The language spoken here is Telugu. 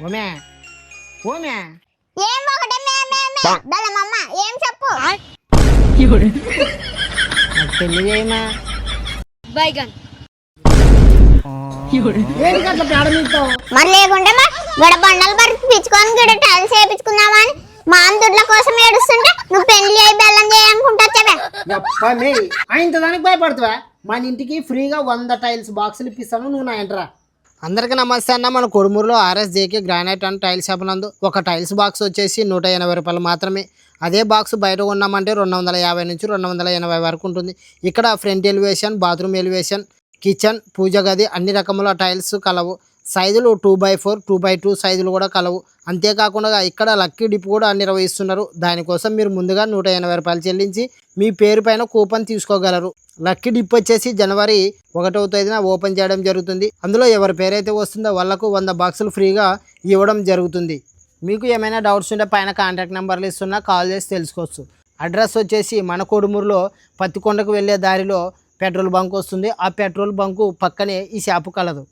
ఓమే ఓమే ఏం ఒకటే మే మే మే. బలమమ్మ ఏం చెప్పు? నాకు పెళ్ళి చేయమా? బైగన్ ఏంటి అట్లా పేడ మీతో? మరి లేకుంటే మా గడ బండలు పరికి పిచ్చుకొని గడ టైల్స్ వేయించుకుందామని మా దుడ్ల కోసం ఏడుస్తుంటే నువ్వు పెళ్ళి అయి బెల్లం చేయాలనుకుంటా ఆయన దానికి భయపడతావా? మన ఇంటికి ఫ్రీగా వంద టైల్స్ బాక్సులు ఇప్పిస్తాను నువ్వు నా ఎంటరా? అందరికీ నమస్తే అన్న. మన కొడుమూరులో RS JK granite and tiles shop నందు ఒక టైల్స్ బాక్స్ వచ్చేసి నూట ఎనభై రూపాయలు మాత్రమే. అదే బాక్స్ బయట కొన్నామంటే రెండు వందల యాభై నుంచి రెండు వందల ఎనభై వరకు ఉంటుంది. ఇక్కడ front elevation bathroom elevation kitchen పూజ గది అన్ని రకముల టైల్స్ కలవు. సైజులు two by four two by two సైజులు కూడా కలవు. అంతేకాకుండా ఇక్కడ లక్కీ డిప్ కూడా నిర్వహిస్తున్నారు దానికోసం మీరు ముందుగా నూట ఎనభై రూపాయలు చెల్లించి మీ పేరు పైన కూపన్ తీసుకోగలరు. లక్కీ డిప్ వచ్చేసి జనవరి ఒకటవ తేదీన ఓపెన్ చేయడం జరుగుతుంది. అందులో ఎవరి పేరైతే వస్తుందో వాళ్ళకు వంద బాక్సులు ఫ్రీగా ఇవ్వడం జరుగుతుంది. మీకు ఏమైనా డౌట్స్ ఉంటే పైన కాంటాక్ట్ నెంబర్లు ఇస్తున్నా కాల్ చేసి తెలుసుకోవచ్చు. అడ్రస్ వచ్చేసి మన కొడుమూరులో పత్తికొండకు వెళ్ళే దారిలో పెట్రోల్ బంక్ వస్తుంది. ఆ పెట్రోల్ బంకు పక్కనే ఈ షాపు కలదు.